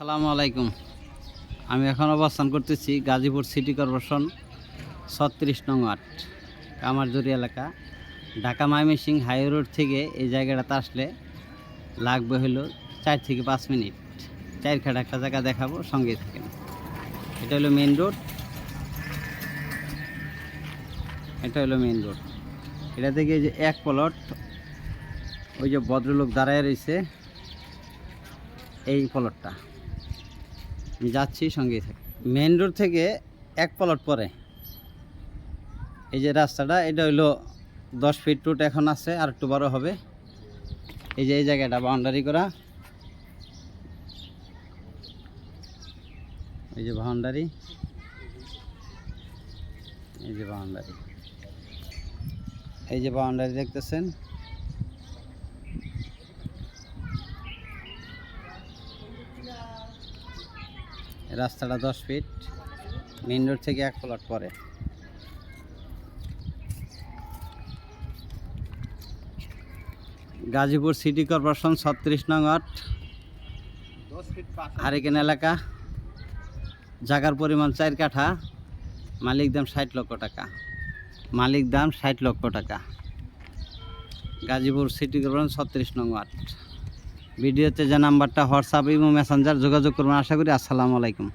সালামু আলাইকুম। আমি এখন অবস্থান করতেছি গাজীপুর সিটি কর্পোরেশন ছত্রিশ নং আট কামারজুরি এলাকা। ঢাকা মাইমেসিং হাই রোড থেকে এই জায়গাটাতে আসলে লাগবে হলো চার থেকে পাঁচ মিনিট। চার খাট একটা জায়গা দেখাবো, সঙ্গে থাকেন। এটা হলো মেন রোড এটা হলো মেন রোড এটা থেকে যে এক প্লট ওই যে ভদ্রলোক দাঁড়ায় রয়েছে, এই প্লটটা যাচ্ছি সঙ্গেই থাকি। মেন রোড থেকে এক পলট পরে। এই যে রাস্তাটা, এটা হইল দশ ফিট রুট এখন আছে, আর একটু বড় হবে। এই যে এই জায়গাটা বাউন্ডারি করা। এই যে বাউন্ডারি এই যে বাউন্ডারি এই যে বাউন্ডারি দেখতেছেন। রাস্তাটা দশ ফিট মেন রোড থেকে এক প্লট পরে গাজীপুর সিটি কর্পোরেশন ছত্রিশ নং আট হারিকেন এলাকা জাগার পরিমাণ চার কাঠা মালিক দাম ষাট লক্ষ টাকা। মালিক দাম ষাট লক্ষ টাকা। গাজীপুর সিটি কর্পোরেশন ছত্রিশ নং আট ভিডিওতে যে নাম্বারটা হোয়াটসঅ্যাপ এবং মেসেঞ্জার যোগাযোগ করবেন আশা করি। আসসালামু আলাইকুম।